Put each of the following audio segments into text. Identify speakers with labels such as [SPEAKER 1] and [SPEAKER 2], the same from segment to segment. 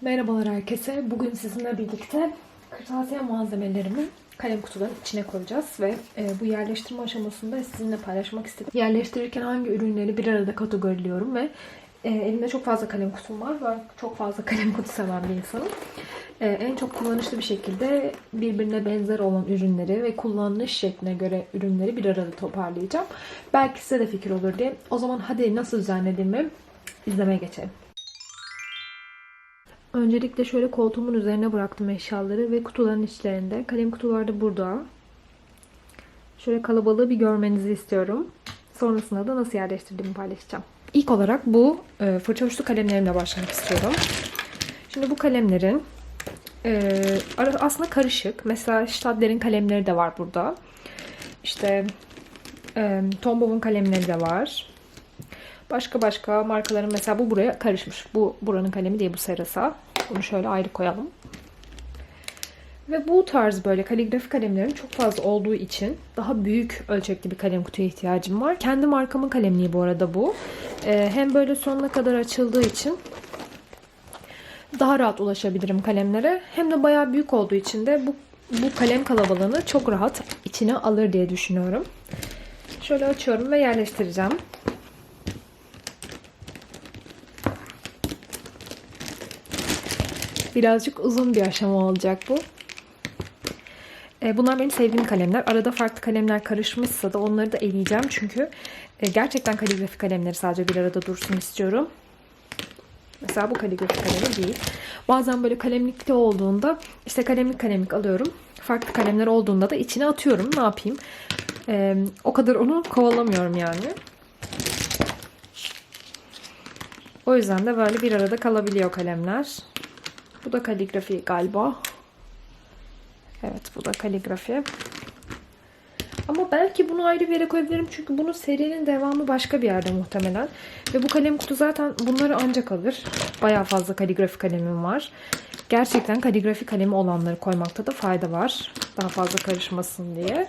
[SPEAKER 1] Merhabalar herkese. Bugün sizinle birlikte kırtasiye malzemelerimi kalem kutuların içine koyacağız ve e, bu yerleştirme aşamasında sizinle paylaşmak istedim. Yerleştirirken hangi ürünleri bir arada kategoriliyorum ve e, elimde çok fazla kalem kutum var ve çok fazla kalem kutu seven bir insanım. E, en çok kullanışlı bir şekilde birbirine benzer olan ürünleri ve kullanılış şekline göre ürünleri bir arada toparlayacağım. Belki size de fikir olur diye. O zaman hadi nasıl düzenlediğimi izlemeye geçelim. Öncelikle şöyle koltuğumun üzerine bıraktım eşyaları ve kutuların içlerinde. Kalem kutular da burada. Şöyle kalabalığı bir görmenizi istiyorum. Sonrasında da nasıl yerleştirdiğimi paylaşacağım. İlk olarak bu e, fırça uçlu kalemlerimle başlamak istiyorum. Şimdi bu kalemlerin e, aslında karışık. Mesela Stadler'in kalemleri de var burada. İşte e, Tombow'un kalemleri de var. Başka başka markaların mesela bu buraya karışmış. Bu buranın kalemi değil bu Serasa. Bunu şöyle ayrı koyalım. Ve bu tarz böyle kaligrafi kalemlerin çok fazla olduğu için daha büyük ölçekli bir kalem kutuya ihtiyacım var. Kendi markamın kalemliği bu arada bu. Ee, hem böyle sonuna kadar açıldığı için daha rahat ulaşabilirim kalemlere. Hem de bayağı büyük olduğu için de bu, bu kalem kalabalığını çok rahat içine alır diye düşünüyorum. Şöyle açıyorum ve yerleştireceğim. Birazcık uzun bir aşama olacak bu. E, Bunlar benim sevdiğim kalemler. Arada farklı kalemler karışmışsa da onları da eleyeceğim. Çünkü e, gerçekten kaligrafi kalemleri sadece bir arada dursun istiyorum. Mesela bu kaligrafi kalemi değil. Bazen böyle kalemlikli olduğunda işte kalemlik kalemlik alıyorum. Farklı kalemler olduğunda da içine atıyorum. Ne yapayım? E, o kadar onu kovalamıyorum yani. O yüzden de böyle bir arada kalabiliyor kalemler. Bu da kaligrafi galiba. Evet bu da kaligrafi. Ama belki bunu ayrı bir yere koyabilirim. Çünkü bunun serinin devamı başka bir yerde muhtemelen. Ve bu kalem kutu zaten bunları ancak alır. Bayağı fazla kaligrafi kalemim var. Gerçekten kaligrafi kalemi olanları koymakta da fayda var. Daha fazla karışmasın diye.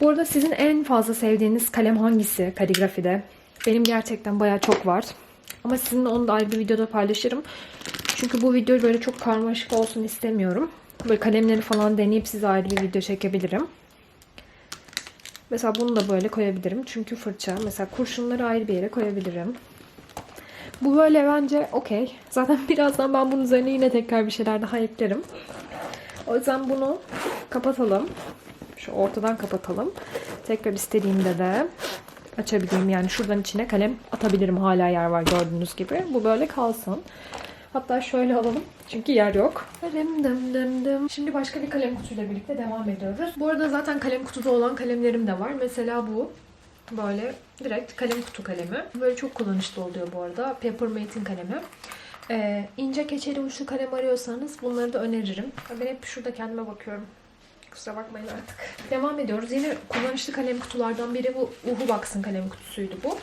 [SPEAKER 1] Bu arada sizin en fazla sevdiğiniz kalem hangisi kaligrafide? Benim gerçekten bayağı çok var. Ama sizinle onu da ayrı bir videoda paylaşırım. Çünkü bu video böyle çok karmaşık olsun istemiyorum. Böyle kalemleri falan deneyip size ayrı bir video çekebilirim. Mesela bunu da böyle koyabilirim. Çünkü fırça. Mesela kurşunları ayrı bir yere koyabilirim. Bu böyle bence okey. Zaten birazdan ben bunun üzerine yine tekrar bir şeyler daha eklerim. O yüzden bunu kapatalım. Şu ortadan kapatalım. Tekrar istediğimde de açabileyim. Yani şuradan içine kalem atabilirim. Hala yer var gördüğünüz gibi. Bu böyle kalsın. Hatta şöyle alalım. Çünkü yer yok. Dım dım dım. Şimdi başka bir kalem kutuyla birlikte devam ediyoruz. Bu arada zaten kalem kutuda olan kalemlerim de var. Mesela bu. Böyle direkt kalem kutu kalemi. Böyle çok kullanışlı oluyor bu arada. Papermate'in kalemi. Ee, ince keçeli uçlu kalem arıyorsanız bunları da öneririm. Ben hep şurada kendime bakıyorum. Kusura bakmayın artık. Devam ediyoruz. Yine kullanışlı kalem kutulardan biri bu Uhu Box'ın kalem kutusuydu bu.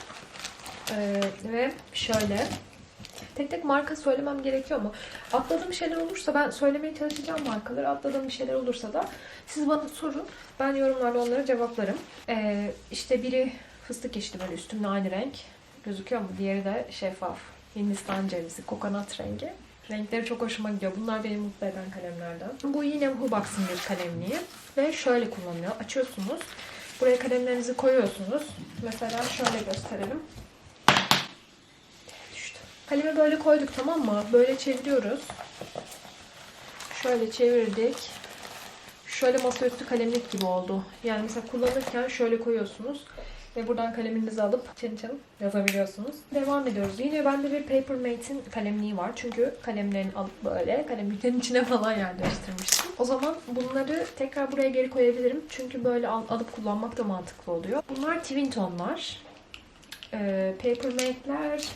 [SPEAKER 1] Ee, ve şöyle tek tek marka söylemem gerekiyor mu? Atladığım şeyler olursa ben söylemeye çalışacağım markaları. Atladığım bir şeyler olursa da siz bana sorun. Ben yorumlarla onlara cevaplarım. Ee, işte biri fıstık yeşili böyle üstümde aynı renk. Gözüküyor mu? Diğeri de şeffaf. Hindistan cevizi, kokonat rengi. Renkleri çok hoşuma gidiyor. Bunlar beni mutlu eden kalemlerden. Bu yine Hubox'ın bir kalemliği. Ve şöyle kullanılıyor. Açıyorsunuz. Buraya kalemlerinizi koyuyorsunuz. Mesela şöyle gösterelim. Düştü. Kalemi böyle koyduk tamam mı? Böyle çeviriyoruz. Şöyle çevirdik. Şöyle masaüstü kalemlik gibi oldu. Yani mesela kullanırken şöyle koyuyorsunuz. Ve buradan kaleminizi alıp çın çın yazabiliyorsunuz. Devam ediyoruz. Yine bende bir Papermate'in kalemliği var. Çünkü kalemlerini alıp böyle kalemliklerin içine falan yerleştirmiştim. O zaman bunları tekrar buraya geri koyabilirim. Çünkü böyle al- alıp kullanmak da mantıklı oluyor. Bunlar Twin tonlar. Ee, Papermate'ler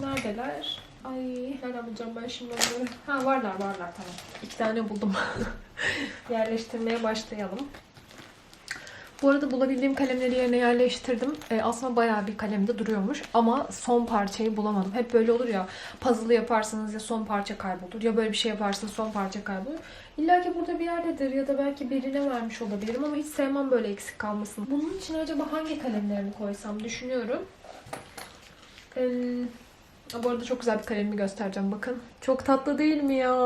[SPEAKER 1] neredeler? Ay nereden bulacağım ben şimdi onları? Ha varlar varlar tamam. İki tane buldum. Yerleştirmeye başlayalım. Bu arada bulabildiğim kalemleri yerine yerleştirdim. Ee, aslında bayağı bir kalemde duruyormuş. Ama son parçayı bulamadım. Hep böyle olur ya. Puzzle yaparsınız ya son parça kaybolur. Ya böyle bir şey yaparsınız son parça kaybolur. İlla ki burada bir yerdedir ya da belki birine vermiş olabilirim ama hiç sevmem böyle eksik kalmasın. Bunun için acaba hangi kalemlerini koysam düşünüyorum. Ee, Bu arada çok güzel bir kalemimi göstereceğim bakın. Çok tatlı değil mi ya?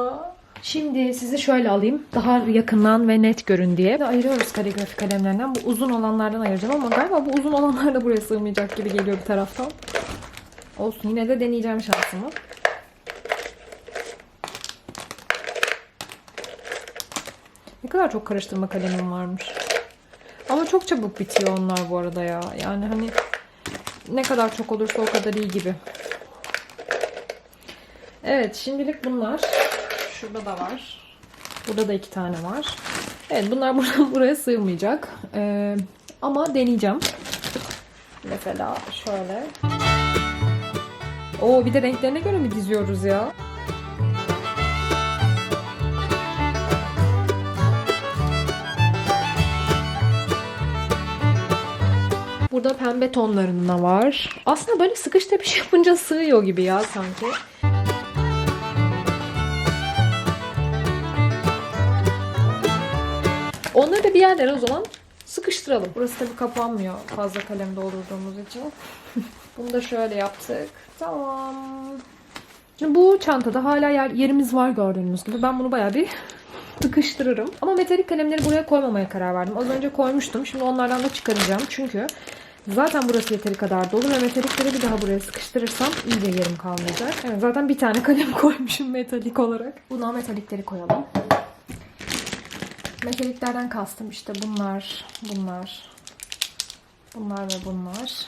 [SPEAKER 1] Şimdi sizi şöyle alayım. Daha yakından ve net görün diye. Ayırıyoruz kaligrafi kalemlerinden. Bu uzun olanlardan ayıracağım ama galiba bu uzun olanlar da buraya sığmayacak gibi geliyor bir taraftan. Olsun yine de deneyeceğim şansımı. Ne kadar çok karıştırma kalemim varmış. Ama çok çabuk bitiyor onlar bu arada ya. Yani hani ne kadar çok olursa o kadar iyi gibi. Evet şimdilik bunlar. Şurada da var. Burada da iki tane var. Evet bunlar buraya, buraya sığmayacak. Ee, ama deneyeceğim. Mesela şöyle. Oo bir de renklerine göre mi diziyoruz ya? Burada pembe tonlarında var. Aslında böyle sıkış tepiş yapınca sığıyor gibi ya sanki. Onları da bir yerlere o zaman sıkıştıralım. Burası tabii kapanmıyor fazla kalem doldurduğumuz için. Bunu da şöyle yaptık. Tamam. Şimdi bu çantada hala yer, yerimiz var gördüğünüz gibi. Ben bunu bayağı bir sıkıştırırım. Ama metalik kalemleri buraya koymamaya karar verdim. Az önce koymuştum. Şimdi onlardan da çıkaracağım. Çünkü zaten burası yeteri kadar dolu ve metalikleri bir daha buraya sıkıştırırsam iyice yerim kalmayacak. Evet, zaten bir tane kalem koymuşum metalik olarak. Buna metalikleri koyalım. Metaliklerden kastım işte bunlar, bunlar, bunlar ve bunlar.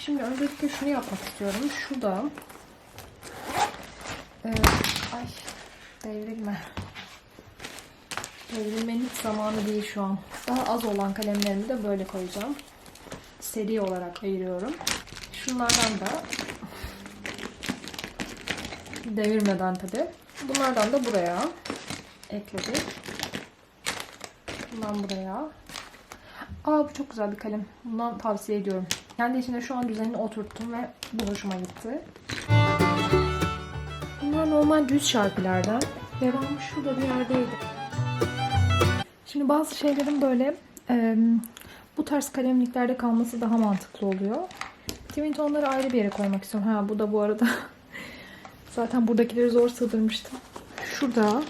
[SPEAKER 1] Şimdi öncelikle şunu yapmak istiyorum. Şurada ee, ay devrilme. Devrilmenin zamanı değil şu an. Daha az olan kalemlerimi de böyle koyacağım. Seri olarak ayırıyorum. Şunlardan da devirmeden tabi. Bunlardan da buraya ekledik. Bundan buraya. Aa bu çok güzel bir kalem. Bundan tavsiye ediyorum. Kendi içinde şu an düzenini oturttum ve bu hoşuma gitti. Bunlar normal düz şarkılardan. Devamı şurada bir yerdeydi. Şimdi bazı şeylerin böyle e, bu tarz kalemliklerde kalması daha mantıklı oluyor. Twin tonları ayrı bir yere koymak istiyorum. Ha bu da bu arada zaten buradakileri zor sığdırmıştım. Şurada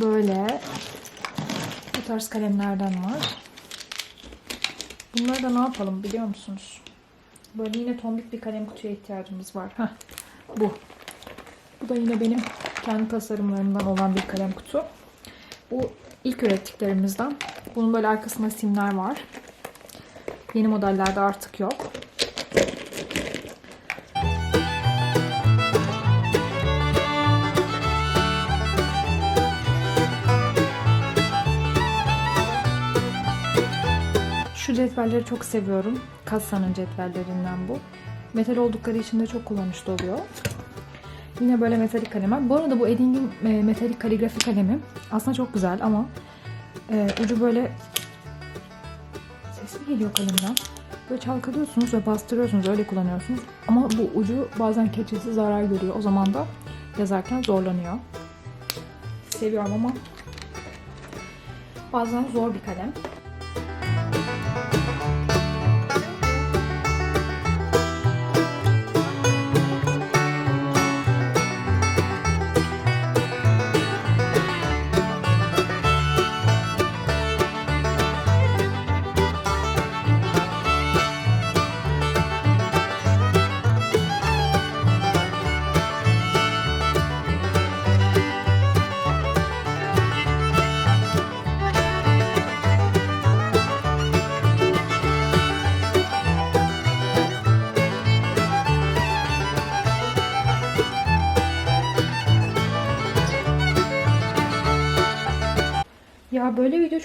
[SPEAKER 1] böyle bu tarz kalemlerden var. Bunları da ne yapalım biliyor musunuz? Böyle yine tombik bir kalem kutuya ihtiyacımız var. Heh, bu. Bu da yine benim kendi tasarımlarımdan olan bir kalem kutu. Bu ilk ürettiklerimizden. Bunun böyle arkasında simler var. Yeni modellerde artık yok. Cetvelleri çok seviyorum. Kassa'nın cetvellerinden bu. Metal oldukları için de çok kullanışlı oluyor. Yine böyle metalik kalemler. Bu arada bu Edding'in e, metalik kaligrafi kalemi aslında çok güzel ama e, ucu böyle ses mi geliyor kalemden? Böyle çalkalıyorsunuz ve bastırıyorsunuz öyle kullanıyorsunuz. Ama bu ucu bazen keçesi zarar görüyor. O zaman da yazarken zorlanıyor. Seviyorum ama bazen zor bir kalem.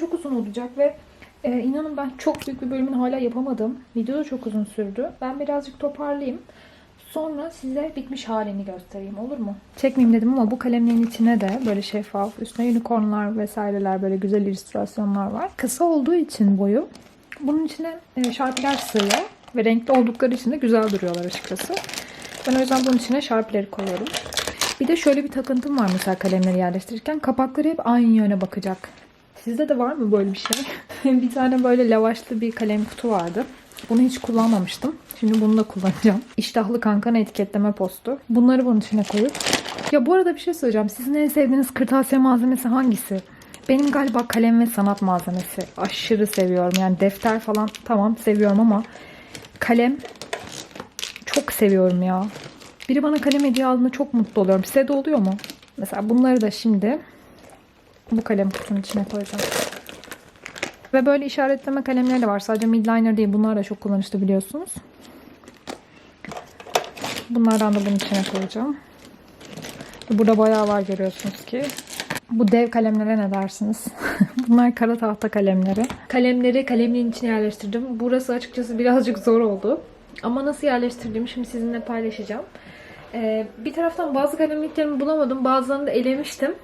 [SPEAKER 1] Çok uzun olacak ve e, inanın ben çok büyük bir bölümünü hala yapamadım. Video da çok uzun sürdü. Ben birazcık toparlayayım. Sonra size bitmiş halini göstereyim olur mu? Çekmeyeyim dedim ama bu kalemlerin içine de böyle şeffaf, üstüne unicornlar vesaireler böyle güzel illüstrasyonlar var. Kısa olduğu için boyu bunun içine e, şarpiler sığıyor ve renkli oldukları için de güzel duruyorlar açıkçası. Ben o yüzden bunun içine şarpileri koyuyorum. Bir de şöyle bir takıntım var mesela kalemleri yerleştirirken. Kapakları hep aynı yöne bakacak. Sizde de var mı böyle bir şey? bir tane böyle lavaşlı bir kalem kutu vardı. Bunu hiç kullanmamıştım. Şimdi bunu da kullanacağım. İştahlı kankan etiketleme postu. Bunları bunun içine koyup. Ya bu arada bir şey söyleyeceğim. Sizin en sevdiğiniz kırtasiye malzemesi hangisi? Benim galiba kalem ve sanat malzemesi. Aşırı seviyorum. Yani defter falan tamam seviyorum ama kalem çok seviyorum ya. Biri bana kalem hediye aldığında çok mutlu oluyorum. Size de oluyor mu? Mesela bunları da şimdi bu kalem kutunun içine koyacağım. Ve böyle işaretleme kalemleri de var. Sadece midliner değil. Bunlar da çok kullanışlı biliyorsunuz. Bunlardan da bunun içine koyacağım. Burada bayağı var görüyorsunuz ki. Bu dev kalemlere ne dersiniz? Bunlar kara tahta kalemleri. Kalemleri kalemliğin içine yerleştirdim. Burası açıkçası birazcık zor oldu. Ama nasıl yerleştirdiğimi şimdi sizinle paylaşacağım. Ee, bir taraftan bazı kalemliklerimi bulamadım. Bazılarını da elemiştim.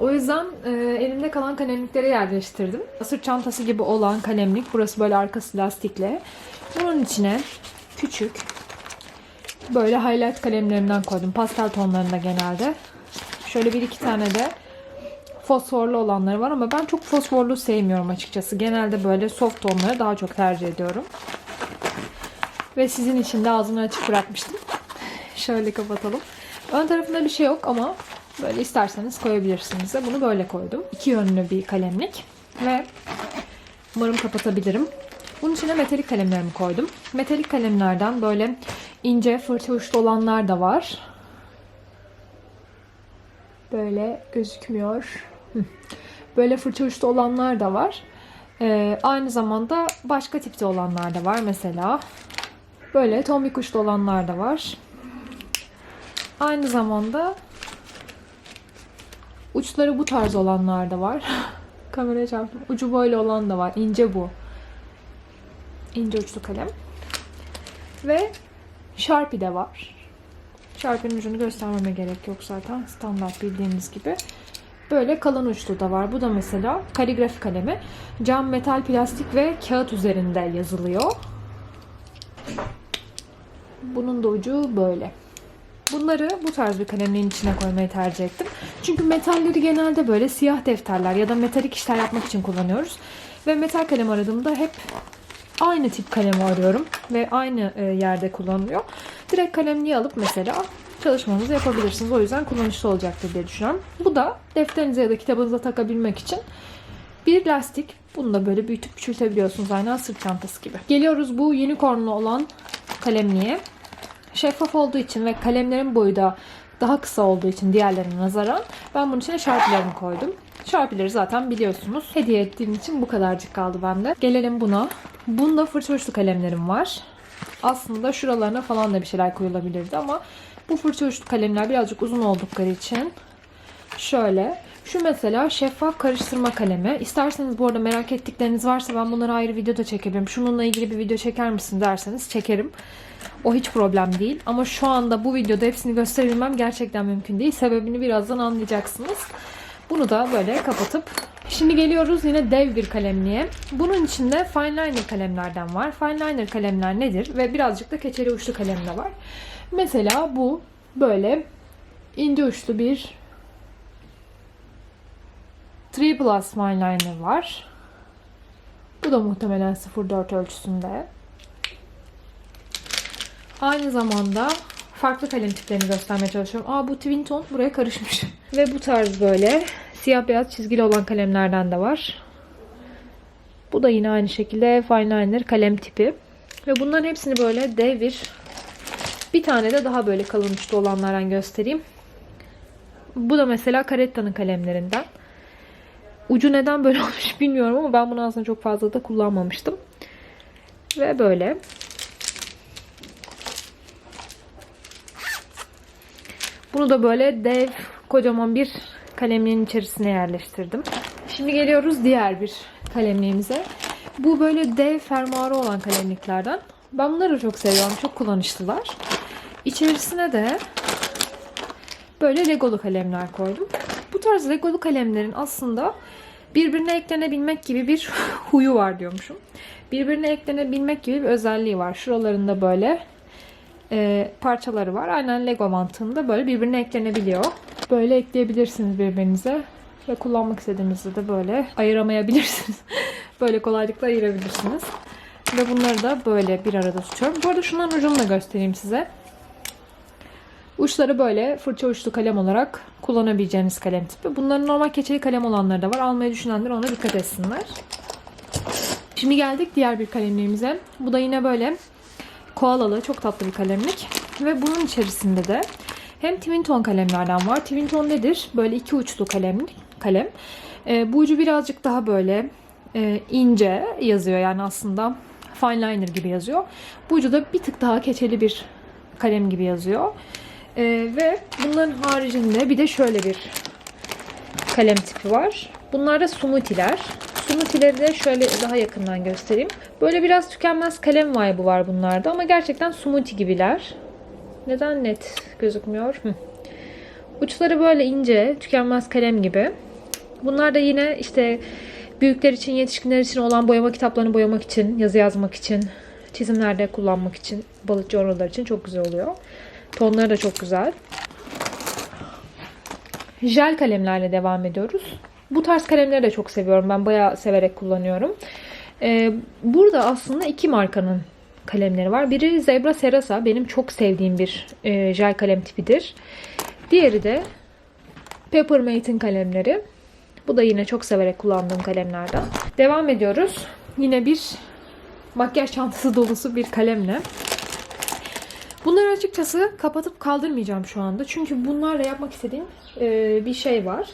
[SPEAKER 1] O yüzden e, elimde kalan kalemlikleri yerleştirdim. Sırt çantası gibi olan kalemlik. Burası böyle arkası lastikle. Bunun içine küçük böyle highlight kalemlerimden koydum. Pastel tonlarında genelde. Şöyle bir iki tane de fosforlu olanları var ama ben çok fosforlu sevmiyorum açıkçası. Genelde böyle soft tonları daha çok tercih ediyorum. Ve sizin için de ağzını açık bırakmıştım. Şöyle kapatalım. Ön tarafında bir şey yok ama böyle isterseniz koyabilirsiniz de. Bunu böyle koydum. İki yönlü bir kalemlik. Ve umarım kapatabilirim. Bunun içine metalik kalemlerimi koydum. Metalik kalemlerden böyle ince fırça uçlu olanlar da var. Böyle gözükmüyor. Böyle fırça uçlu olanlar da var. Ee, aynı zamanda başka tipte olanlar da var. Mesela böyle tombik uçlu olanlar da var. Aynı zamanda uçları bu tarz olanlar da var. Kameraya çarptım. Ucu böyle olan da var. İnce bu. İnce uçlu kalem. Ve Sharpie de var. Sharpie'nin ucunu göstermeme gerek yok zaten. Standart bildiğiniz gibi. Böyle kalın uçlu da var. Bu da mesela kaligrafi kalemi. Cam, metal, plastik ve kağıt üzerinde yazılıyor. Bunun da ucu böyle. Bunları bu tarz bir kalemliğin içine koymayı tercih ettim. Çünkü metalleri genelde böyle siyah defterler ya da metalik işler yapmak için kullanıyoruz. Ve metal kalem aradığımda hep aynı tip kalemi arıyorum ve aynı e, yerde kullanılıyor. Direkt kalemliği alıp mesela çalışmanızı yapabilirsiniz. O yüzden kullanışlı olacaktır diye düşünüyorum. Bu da defterinize ya da kitabınıza takabilmek için bir lastik. Bunu da böyle büyütüp küçültebiliyorsunuz. Aynen sırt çantası gibi. Geliyoruz bu unicornlu olan kalemliğe. Şeffaf olduğu için ve kalemlerin boyu da daha kısa olduğu için diğerlerine nazaran ben bunun içine şarpilerimi koydum. Şarpileri zaten biliyorsunuz. Hediye ettiğim için bu kadarcık kaldı bende. Gelelim buna. Bunda fırça uçlu kalemlerim var. Aslında şuralarına falan da bir şeyler koyulabilirdi ama bu fırça uçlu kalemler birazcık uzun oldukları için şöyle şu mesela şeffaf karıştırma kalemi. İsterseniz bu arada merak ettikleriniz varsa ben bunları ayrı videoda çekebilirim. Şununla ilgili bir video çeker misin derseniz çekerim. O hiç problem değil. Ama şu anda bu videoda hepsini gösterebilmem gerçekten mümkün değil. Sebebini birazdan anlayacaksınız. Bunu da böyle kapatıp Şimdi geliyoruz yine dev bir kalemliğe. Bunun içinde fine liner kalemlerden var. Fine liner kalemler nedir? Ve birazcık da keçeli uçlu kalem de var. Mesela bu böyle ince uçlu bir 3 Plus fine liner var. Bu da muhtemelen 0.4 ölçüsünde. Aynı zamanda farklı kalem tiplerini göstermeye çalışıyorum. Aa bu twin tone buraya karışmış. Ve bu tarz böyle siyah beyaz çizgili olan kalemlerden de var. Bu da yine aynı şekilde fine liner kalem tipi. Ve bunların hepsini böyle dev bir bir tane de daha böyle kalın uçlu olanlardan göstereyim. Bu da mesela Caretta'nın kalemlerinden. Ucu neden böyle olmuş bilmiyorum ama ben bunu aslında çok fazla da kullanmamıştım. Ve böyle. Bunu da böyle dev kocaman bir kalemliğin içerisine yerleştirdim. Şimdi geliyoruz diğer bir kalemliğimize. Bu böyle dev fermuarı olan kalemliklerden. Ben bunları çok seviyorum. Çok kullanışlılar. İçerisine de böyle legolu kalemler koydum. Bu tarz legolu kalemlerin aslında birbirine eklenebilmek gibi bir huyu var diyormuşum. Birbirine eklenebilmek gibi bir özelliği var. Şuralarında böyle e, parçaları var. Aynen Lego mantığında böyle birbirine eklenebiliyor. Böyle ekleyebilirsiniz birbirinize. Ve kullanmak istediğinizde de böyle ayıramayabilirsiniz. böyle kolaylıkla ayırabilirsiniz. Ve bunları da böyle bir arada tutuyorum. Bu arada şunların ucunu da göstereyim size. Uçları böyle fırça uçlu kalem olarak kullanabileceğiniz kalem tipi. Bunların normal keçeli kalem olanları da var. Almayı düşünenler ona dikkat etsinler. Şimdi geldik diğer bir kalemliğimize. Bu da yine böyle koalalı, çok tatlı bir kalemlik. Ve bunun içerisinde de hem twin tone kalemlerden var. Twin tone nedir? Böyle iki uçlu kalemlik, kalem. Ee, bu ucu birazcık daha böyle e, ince yazıyor yani aslında fine liner gibi yazıyor. Bu ucu da bir tık daha keçeli bir kalem gibi yazıyor. Ee, ve bunların haricinde bir de şöyle bir kalem tipi var. Bunlar da smoothie'ler. Smoothie'leri de şöyle daha yakından göstereyim. Böyle biraz tükenmez kalem vibe'ı var bunlarda ama gerçekten smoothie gibiler. Neden net gözükmüyor? Uçları böyle ince, tükenmez kalem gibi. Bunlar da yine işte büyükler için, yetişkinler için olan boyama kitaplarını boyamak için, yazı yazmak için, çizimlerde kullanmak için, balıkçı oralar için çok güzel oluyor. Tonları da çok güzel. Jel kalemlerle devam ediyoruz. Bu tarz kalemleri de çok seviyorum. Ben bayağı severek kullanıyorum. Ee, burada aslında iki markanın kalemleri var. Biri Zebra Serasa. Benim çok sevdiğim bir e, jel kalem tipidir. Diğeri de Peppermate'in kalemleri. Bu da yine çok severek kullandığım kalemlerden. Devam ediyoruz. Yine bir makyaj çantası dolusu bir kalemle. Bunları açıkçası kapatıp kaldırmayacağım şu anda. Çünkü bunlarla yapmak istediğim e, bir şey var.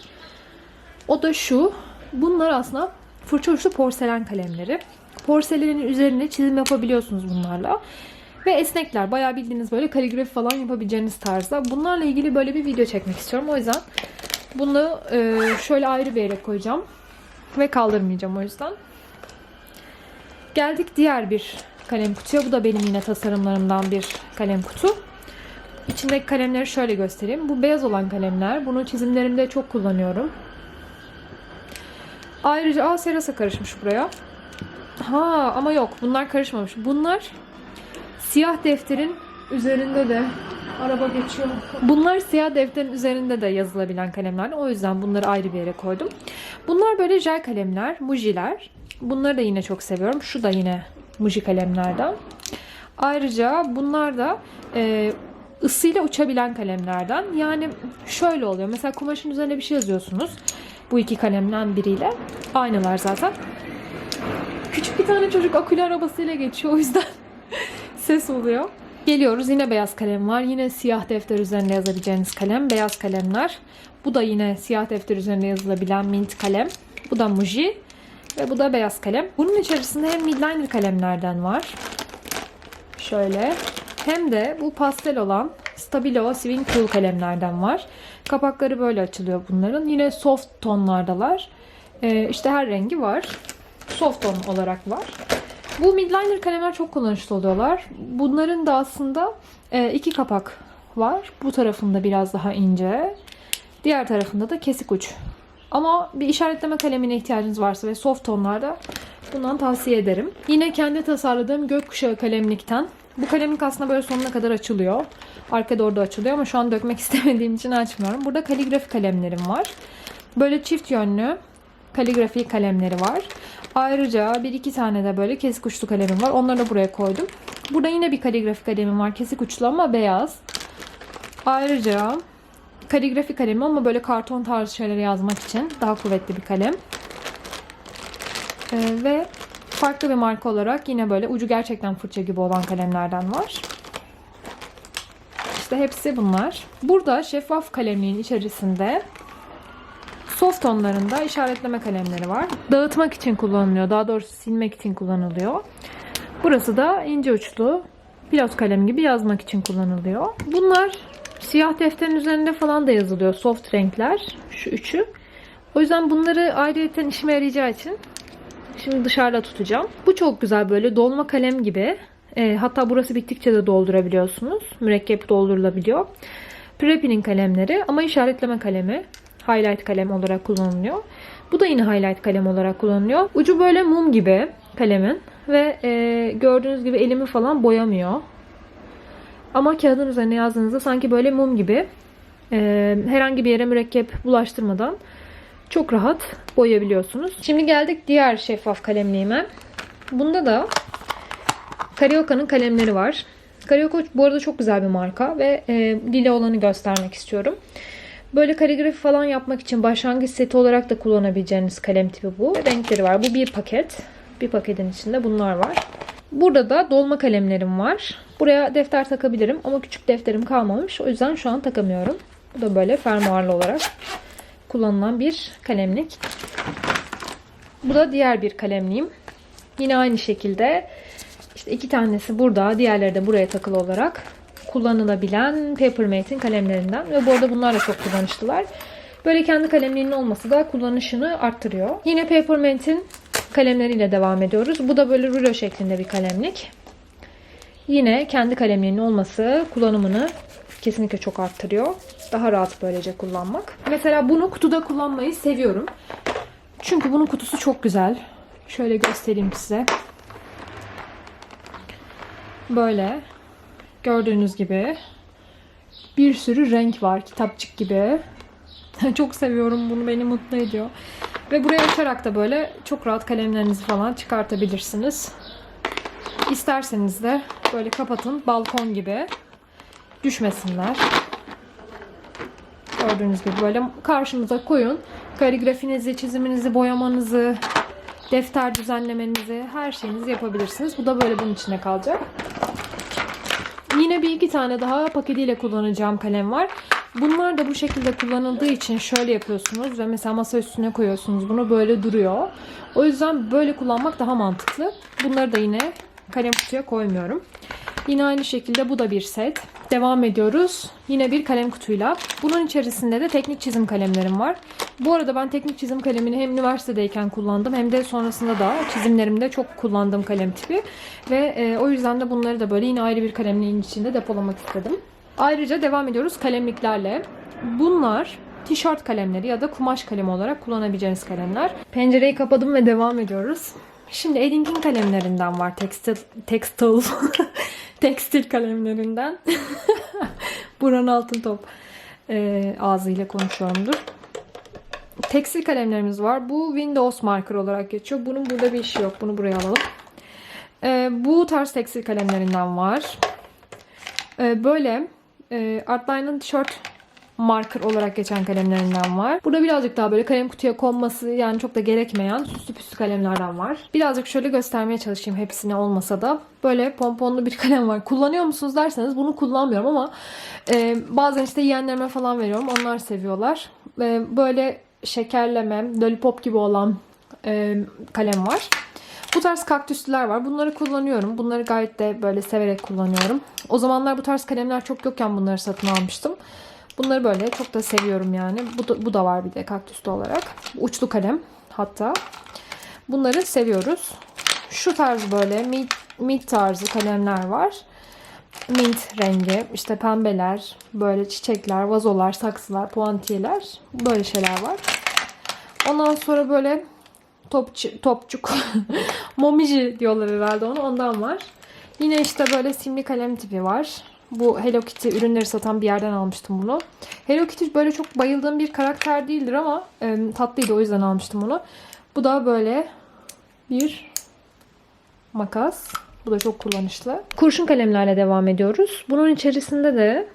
[SPEAKER 1] O da şu. Bunlar aslında fırça uçlu porselen kalemleri. Porselenin üzerine çizim yapabiliyorsunuz bunlarla. Ve esnekler. Bayağı bildiğiniz böyle kaligrafi falan yapabileceğiniz tarzda. Bunlarla ilgili böyle bir video çekmek istiyorum. O yüzden bunu e, şöyle ayrı bir yere koyacağım. Ve kaldırmayacağım o yüzden. Geldik diğer bir kalem kutuya. Bu da benim yine tasarımlarımdan bir kalem kutu. İçindeki kalemleri şöyle göstereyim. Bu beyaz olan kalemler. Bunu çizimlerimde çok kullanıyorum. Ayrıca aa serasa karışmış buraya. Ha ama yok bunlar karışmamış. Bunlar siyah defterin üzerinde de araba geçiyor. Bunlar siyah defterin üzerinde de yazılabilen kalemler. O yüzden bunları ayrı bir yere koydum. Bunlar böyle jel kalemler, mujiler. Bunları da yine çok seviyorum. Şu da yine muji kalemlerden. Ayrıca bunlar da e, ısıyla uçabilen kalemlerden. Yani şöyle oluyor. Mesela kumaşın üzerine bir şey yazıyorsunuz. Bu iki kalemden biriyle. Aynılar zaten. Küçük bir tane çocuk akülü arabasıyla geçiyor. O yüzden ses oluyor. Geliyoruz. Yine beyaz kalem var. Yine siyah defter üzerinde yazabileceğiniz kalem. Beyaz kalemler. Bu da yine siyah defter üzerinde yazılabilen mint kalem. Bu da Muji. Ve bu da beyaz kalem. Bunun içerisinde hem midliner kalemlerden var. Şöyle. Hem de bu pastel olan Stabilo Swing Cool kalemlerden var. Kapakları böyle açılıyor bunların. Yine soft tonlardalar. Ee, işte her rengi var. Soft ton olarak var. Bu midliner kalemler çok kullanışlı oluyorlar. Bunların da aslında e, iki kapak var. Bu tarafında biraz daha ince. Diğer tarafında da kesik uç. Ama bir işaretleme kalemine ihtiyacınız varsa ve soft tonlarda bundan tavsiye ederim. Yine kendi tasarladığım gökkuşağı kalemlikten. Bu kalemlik aslında böyle sonuna kadar açılıyor. Arka doğru da açılıyor ama şu an dökmek istemediğim için açmıyorum. Burada kaligrafi kalemlerim var. Böyle çift yönlü kaligrafi kalemleri var. Ayrıca bir iki tane de böyle kesik uçlu kalemim var. Onları da buraya koydum. Burada yine bir kaligrafi kalemim var. Kesik uçlu ama beyaz. Ayrıca kaligrafi kalemi ama böyle karton tarzı şeyleri yazmak için daha kuvvetli bir kalem. Ee, ve farklı bir marka olarak yine böyle ucu gerçekten fırça gibi olan kalemlerden var. İşte hepsi bunlar. Burada şeffaf kalemliğin içerisinde soft tonlarında işaretleme kalemleri var. Dağıtmak için kullanılıyor. Daha doğrusu silmek için kullanılıyor. Burası da ince uçlu pilot kalem gibi yazmak için kullanılıyor. Bunlar siyah defterin üzerinde falan da yazılıyor. Soft renkler. Şu üçü. O yüzden bunları ayrıyeten işime yarayacağı için şimdi dışarıda tutacağım. Bu çok güzel böyle dolma kalem gibi. E, hatta burası bittikçe de doldurabiliyorsunuz. Mürekkep doldurulabiliyor. Preppy'nin kalemleri ama işaretleme kalemi. Highlight kalem olarak kullanılıyor. Bu da yine highlight kalem olarak kullanılıyor. Ucu böyle mum gibi kalemin. Ve e, gördüğünüz gibi elimi falan boyamıyor. Ama kağıdın üzerine yazdığınızda sanki böyle mum gibi e, herhangi bir yere mürekkep bulaştırmadan çok rahat boyayabiliyorsunuz. Şimdi geldik diğer şeffaf kalemliğime. Bunda da Carioca'nın kalemleri var. Carioca bu arada çok güzel bir marka ve e, lila olanı göstermek istiyorum. Böyle kaligrafi falan yapmak için başlangıç seti olarak da kullanabileceğiniz kalem tipi bu. Renkleri var. Bu bir paket. Bir paketin içinde bunlar var. Burada da dolma kalemlerim var. Buraya defter takabilirim ama küçük defterim kalmamış. O yüzden şu an takamıyorum. Bu da böyle fermuarlı olarak kullanılan bir kalemlik. Bu da diğer bir kalemliğim. Yine aynı şekilde işte iki tanesi burada, diğerleri de buraya takılı olarak kullanılabilen Papermate'in kalemlerinden. Ve bu arada bunlar da çok kullanışlılar. Böyle kendi kalemliğinin olması da kullanışını arttırıyor. Yine Papermate'in kalemleriyle devam ediyoruz. Bu da böyle rulo şeklinde bir kalemlik. Yine kendi kalemliğinin olması kullanımını kesinlikle çok arttırıyor. Daha rahat böylece kullanmak. Mesela bunu kutuda kullanmayı seviyorum. Çünkü bunun kutusu çok güzel. Şöyle göstereyim size. Böyle gördüğünüz gibi bir sürü renk var kitapçık gibi. çok seviyorum bunu beni mutlu ediyor. Ve buraya açarak da böyle çok rahat kalemlerinizi falan çıkartabilirsiniz. İsterseniz de böyle kapatın balkon gibi düşmesinler. Gördüğünüz gibi böyle karşınıza koyun. Kaligrafinizi, çiziminizi, boyamanızı, defter düzenlemenizi, her şeyinizi yapabilirsiniz. Bu da böyle bunun içine kalacak. Yine bir iki tane daha paketiyle kullanacağım kalem var. Bunlar da bu şekilde kullanıldığı için şöyle yapıyorsunuz ve mesela masa üstüne koyuyorsunuz. Bunu böyle duruyor. O yüzden böyle kullanmak daha mantıklı. Bunları da yine kalem kutuya koymuyorum. Yine aynı şekilde bu da bir set. Devam ediyoruz. Yine bir kalem kutuyla. Bunun içerisinde de teknik çizim kalemlerim var. Bu arada ben teknik çizim kalemini hem üniversitedeyken kullandım hem de sonrasında da çizimlerimde çok kullandığım kalem tipi. Ve e, o yüzden de bunları da böyle yine ayrı bir kalemliğin içinde depolamak istedim. Ayrıca devam ediyoruz kalemliklerle. Bunlar tişört kalemleri ya da kumaş kalemi olarak kullanabileceğiniz kalemler. Pencereyi kapadım ve devam ediyoruz. Şimdi Eddington kalemlerinden var. Tekstil, tekstil, tekstil kalemlerinden. Buran altın top e, ağzıyla konuşuyorumdur. Tekstil kalemlerimiz var. Bu Windows marker olarak geçiyor. Bunun burada bir işi yok. Bunu buraya alalım. E, bu tarz tekstil kalemlerinden var. E, böyle e, Artline'ın tişört marker olarak geçen kalemlerinden var. Burada birazcık daha böyle kalem kutuya konması yani çok da gerekmeyen süslü püslü kalemlerden var. Birazcık şöyle göstermeye çalışayım hepsine olmasa da. Böyle pomponlu bir kalem var. Kullanıyor musunuz derseniz bunu kullanmıyorum ama e, bazen işte yeğenlerime falan veriyorum. Onlar seviyorlar. E, böyle şekerleme, lollipop gibi olan e, kalem var. Bu tarz kaktüsler var. Bunları kullanıyorum. Bunları gayet de böyle severek kullanıyorum. O zamanlar bu tarz kalemler çok yokken bunları satın almıştım. Bunları böyle çok da seviyorum yani. Bu da, bu da var bir de kaktüslü olarak. Uçlu kalem hatta. Bunları seviyoruz. Şu tarz böyle mid, mid tarzı kalemler var. Mint rengi, işte pembeler, böyle çiçekler, vazolar, saksılar, puantiyeler. Böyle şeyler var. Ondan sonra böyle topçu, topçuk, momiji diyorlar herhalde onu. Ondan var. Yine işte böyle simli kalem tipi var. Bu Hello Kitty ürünleri satan bir yerden almıştım bunu. Hello Kitty böyle çok bayıldığım bir karakter değildir ama e, tatlıydı o yüzden almıştım bunu. Bu da böyle bir makas. Bu da çok kullanışlı. Kurşun kalemlerle devam ediyoruz. Bunun içerisinde de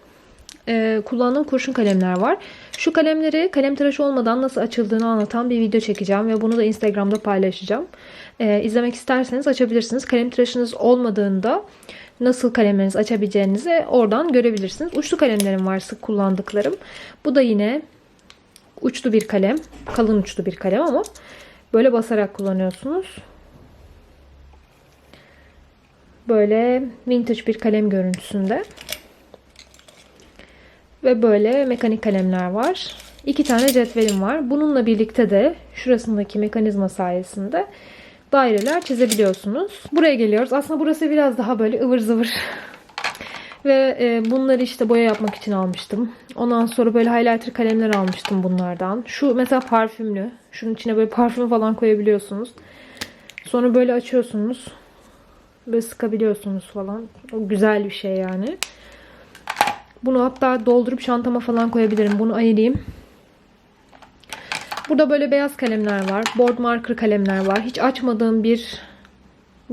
[SPEAKER 1] e, kullandığım kurşun kalemler var. Şu kalemleri kalem tıraşı olmadan nasıl açıldığını anlatan bir video çekeceğim ve bunu da Instagram'da paylaşacağım. E, izlemek isterseniz açabilirsiniz. Kalem tıraşınız olmadığında nasıl kalemlerinizi açabileceğinizi oradan görebilirsiniz. Uçlu kalemlerim var sık kullandıklarım. Bu da yine uçlu bir kalem. Kalın uçlu bir kalem ama böyle basarak kullanıyorsunuz. Böyle vintage bir kalem görüntüsünde. Ve böyle mekanik kalemler var. İki tane cetvelim var. Bununla birlikte de şurasındaki mekanizma sayesinde daireler çizebiliyorsunuz. Buraya geliyoruz. Aslında burası biraz daha böyle ıvır zıvır. Ve e, bunları işte boya yapmak için almıştım. Ondan sonra böyle highlighter kalemler almıştım bunlardan. Şu mesela parfümlü. Şunun içine böyle parfüm falan koyabiliyorsunuz. Sonra böyle açıyorsunuz. Böyle sıkabiliyorsunuz falan. O güzel bir şey yani. Bunu hatta doldurup çantama falan koyabilirim. Bunu ayırayım. Burada böyle beyaz kalemler var. Board marker kalemler var. Hiç açmadığım bir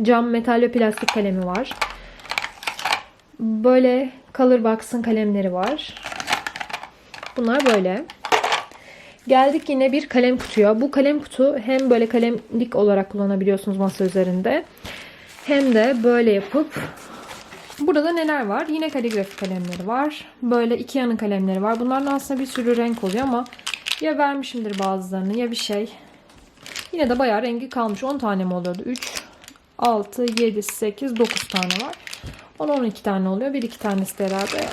[SPEAKER 1] cam, metal ve plastik kalemi var. Böyle Colorbox'ın kalemleri var. Bunlar böyle. Geldik yine bir kalem kutuya. Bu kalem kutu hem böyle kalemlik olarak kullanabiliyorsunuz masa üzerinde. Hem de böyle yapıp Burada da neler var? Yine kaligrafi kalemleri var. Böyle iki yanın kalemleri var. Bunların aslında bir sürü renk oluyor ama ya vermişimdir bazılarını ya bir şey. Yine de bayağı rengi kalmış. 10 tane mi oluyordu? 3, 6, 7, 8, 9 tane var. 10-12 tane oluyor. Bir iki tanesi de herhalde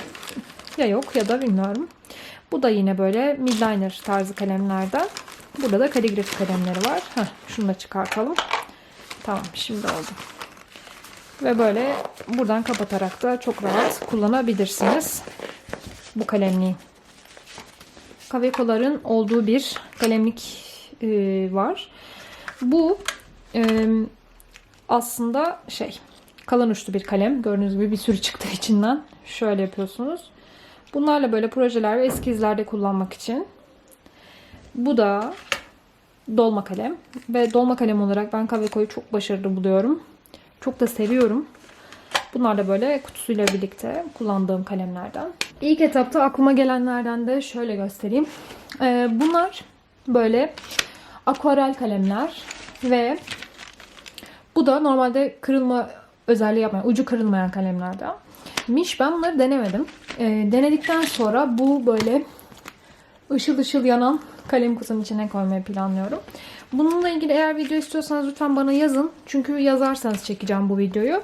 [SPEAKER 1] ya yok ya da bilmiyorum. Bu da yine böyle midliner tarzı kalemlerden. Burada da kaligrafi kalemleri var. Heh, şunu da çıkartalım. Tamam şimdi oldu. Ve böyle buradan kapatarak da çok rahat kullanabilirsiniz bu kalemliği. Kavekoların olduğu bir kalemlik e, var. Bu e, aslında şey kalın uçlu bir kalem. Gördüğünüz gibi bir sürü çıktı içinden. Şöyle yapıyorsunuz. Bunlarla böyle projeler ve eskizlerde kullanmak için. Bu da dolma kalem. Ve dolma kalem olarak ben Kaveko'yu çok başarılı buluyorum. Çok da seviyorum. Bunlar da böyle kutusuyla birlikte kullandığım kalemlerden. İlk etapta aklıma gelenlerden de şöyle göstereyim. Ee, bunlar böyle akvarel kalemler ve bu da normalde kırılma özelliği yapmayan, ucu kırılmayan kalemlerden. Miş ben bunları denemedim. Ee, denedikten sonra bu böyle ışıl ışıl yanan kalem kutunun içine koymayı planlıyorum. Bununla ilgili eğer video istiyorsanız lütfen bana yazın. Çünkü yazarsanız çekeceğim bu videoyu.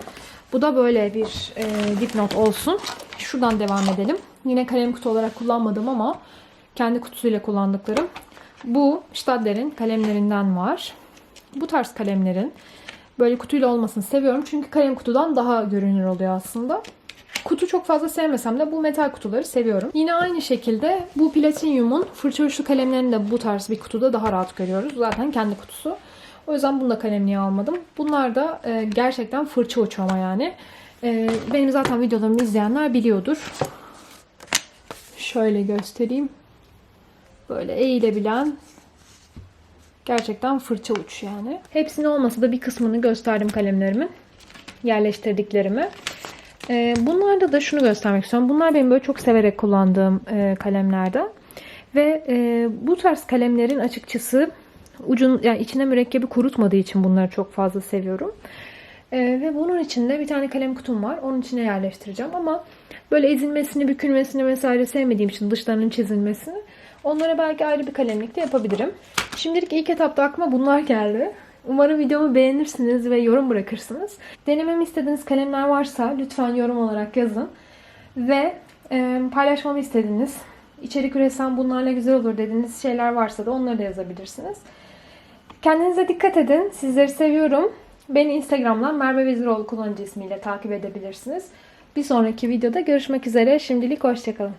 [SPEAKER 1] Bu da böyle bir e, dipnot olsun. Şuradan devam edelim. Yine kalem kutu olarak kullanmadım ama kendi kutusuyla kullandıklarım. Bu Stadler'in kalemlerinden var. Bu tarz kalemlerin böyle kutuyla olmasını seviyorum. Çünkü kalem kutudan daha görünür oluyor aslında. Kutu çok fazla sevmesem de bu metal kutuları seviyorum. Yine aynı şekilde bu Platinum'un fırça uçlu kalemlerini de bu tarz bir kutuda daha rahat görüyoruz. Zaten kendi kutusu. O yüzden bunu da kalemliğe almadım. Bunlar da e, gerçekten fırça uçu ama yani. E, benim zaten videolarımı izleyenler biliyordur. Şöyle göstereyim. Böyle eğilebilen gerçekten fırça uç yani. Hepsini olmasa da bir kısmını gösterdim kalemlerimin. Yerleştirdiklerimi. E, bunlarda da şunu göstermek istiyorum. Bunlar benim böyle çok severek kullandığım e, kalemlerden. Ve e, bu tarz kalemlerin açıkçası ucun yani içine mürekkebi kurutmadığı için bunları çok fazla seviyorum. E, ve bunun içinde bir tane kalem kutum var. Onun içine yerleştireceğim ama böyle ezilmesini, bükülmesini vesaire sevmediğim için dışlarının çizilmesini onlara belki ayrı bir kalemlik de yapabilirim. Şimdilik ilk etapta aklıma bunlar geldi. Umarım videomu beğenirsiniz ve yorum bırakırsınız. Denememi istediğiniz kalemler varsa lütfen yorum olarak yazın. Ve e, paylaşmamı istediğiniz, içerik üretsem bunlarla güzel olur dediğiniz şeyler varsa da onları da yazabilirsiniz. Kendinize dikkat edin. Sizleri seviyorum. Beni Instagram'dan Merve Veziroğlu kullanıcı ismiyle takip edebilirsiniz. Bir sonraki videoda görüşmek üzere. Şimdilik hoşçakalın.